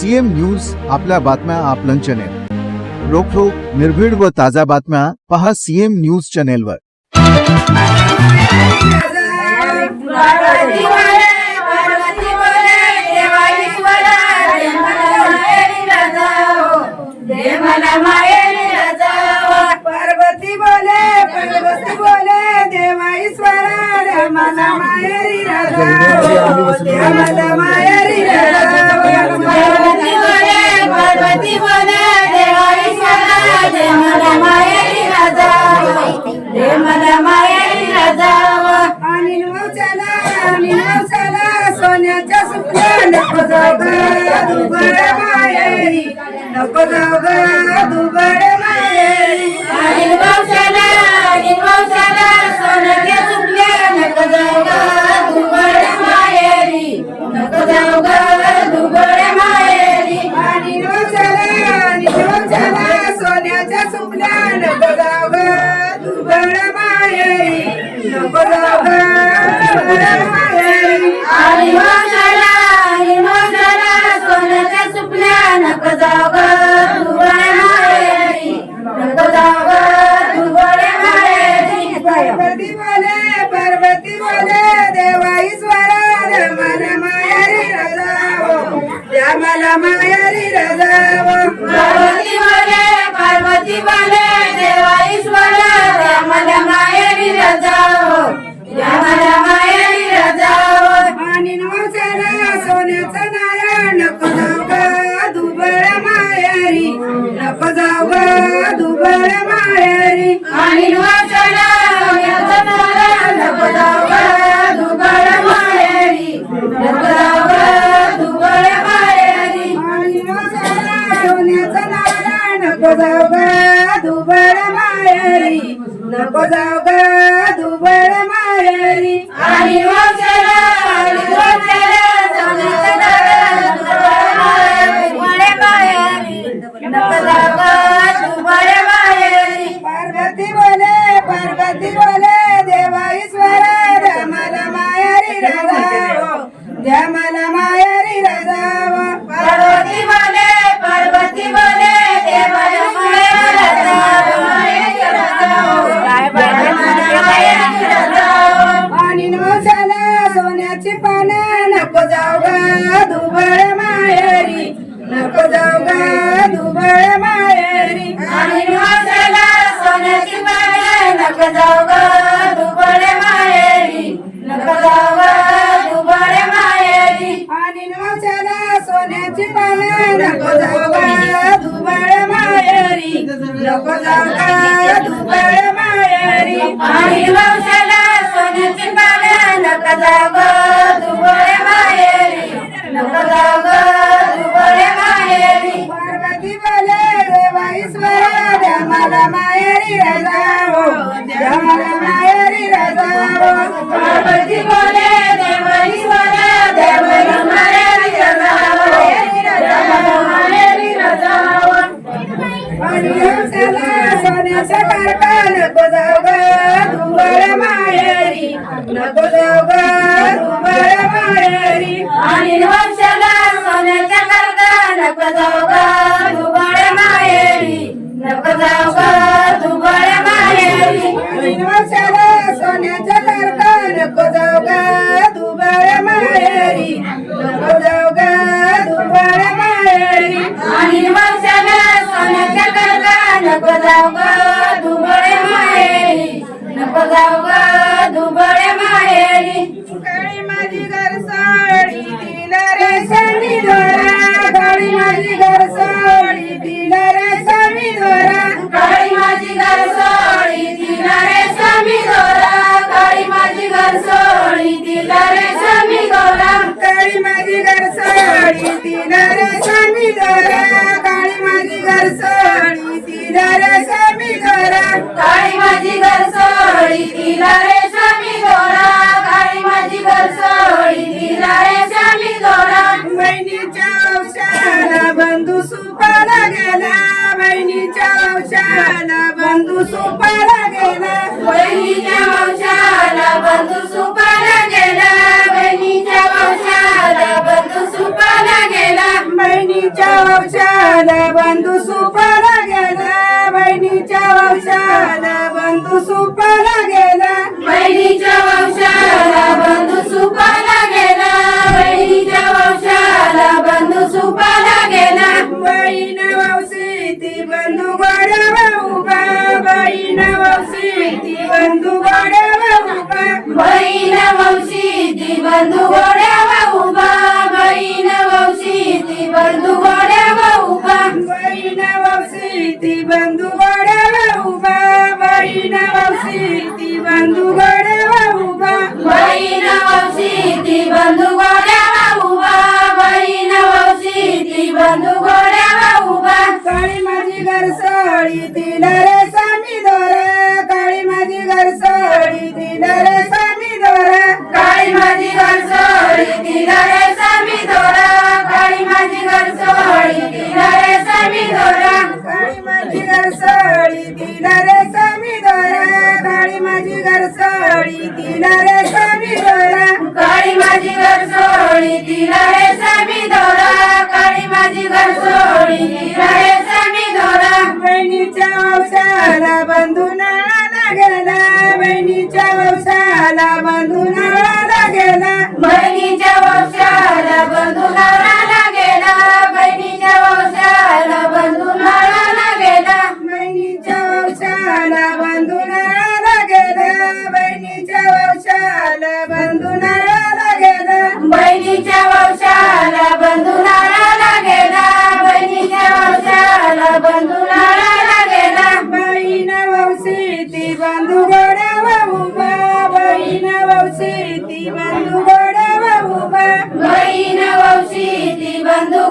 CM news आपल्या बातम्या आपलं चॅनेल रोखोक निर्भीड व ताज्या बातम्या पहा सीएम न्यूज चॅनेलवर पार्वती बोले पार्वती बोले देवा ईश्वरा दे मला माहेरी राजाओ दे मला दे मला माहेरी राजाओ आणि नवसाला नवसाला सोन्याच्या सुपल्या नको जाऊ ग नको जाऊ ग दुबळ माहेरी नको जाऊ ग दुबळ माहेरी आणि नवसाला सोन्याच्या सुपल्या नको जाऊ ग दुबळ माहेरी नको जाऊ ग दुबळ माहेरी पार्वती बोले पार्वती बोले देवा ईश्वरा मन मायारी रजाव द्या मला मायारी रजाव नको जाऊ ग दुबळ मायरी नको जाऊ ग दुबळ मायारी आणि नवसाला सोन्याचं नारायण जाऊ का दुबळ मायरी नको जाऊ का दुबळ मायरी नको जाऊ ग तुंबळ माळरी आणि वर्षाला सोन्याच्या करता नको जाऊ ग तुंबळ माळरी जाऊ ग दुबळे माहेरी काळी माझी घर साडी दिला रे समी काळी माझी घर साडी दिला रे समी काळी माझी घर साडी दिला रे समी दोरा काळी माझी घर साडी दिला रे समी दोरा काळी माझी घर साडी दिला रे समी दोरा काळी माझी घर साडी दिला रे समी दोरा काळी माझी साडी दिला रे समी दोरा काळी माझी दिला रे समी दोरा बहिणीच्या बंधू सुपाला गेला. बहिणीच्या औषाला बंधू सुपाला गेला. बहिणीच्या वंशाला बंधू सुपाला गेला. बहिणीच्या वंशाला बंधू सुपाला गेला. बहिणीच्या बंधू सुपाला वंशाला बंधू सुपाला गेला. बहिणीच्या वंशाला बंधू सुपाला गेला. बहिणीच्या वंशाला बंधू सुपाला गेला. बहीण वंशी ती बंधू गोड्या उभा. बहीण वंशी ती बंधू गोड्या उभा. बहीण वंशी ती बंधू गोड्या सोळी तिला रे स्वामी दोर काळी माझी घर सोळी तिला रे स्वामी दोर काळी माझी घर सोळी तिला रे स्वामी दोर काळी माझी घर सोळी तिला रे स्वामी दोर काळी माझी घर सोळी तिला रे स्वामी दोर काळी माझी घर सोळी तिला रे स्वामी दोर काळी माझी घर सोळी तिला रे स्वामी दोर काळी माझी घर सोळी तिला रे बंधुना लागला बहिणीच्या व्यवसाय बांधू गोडव उभा बहीण वौशी ती बांधू गोडव उभा. बहीण वौशी ती बांधू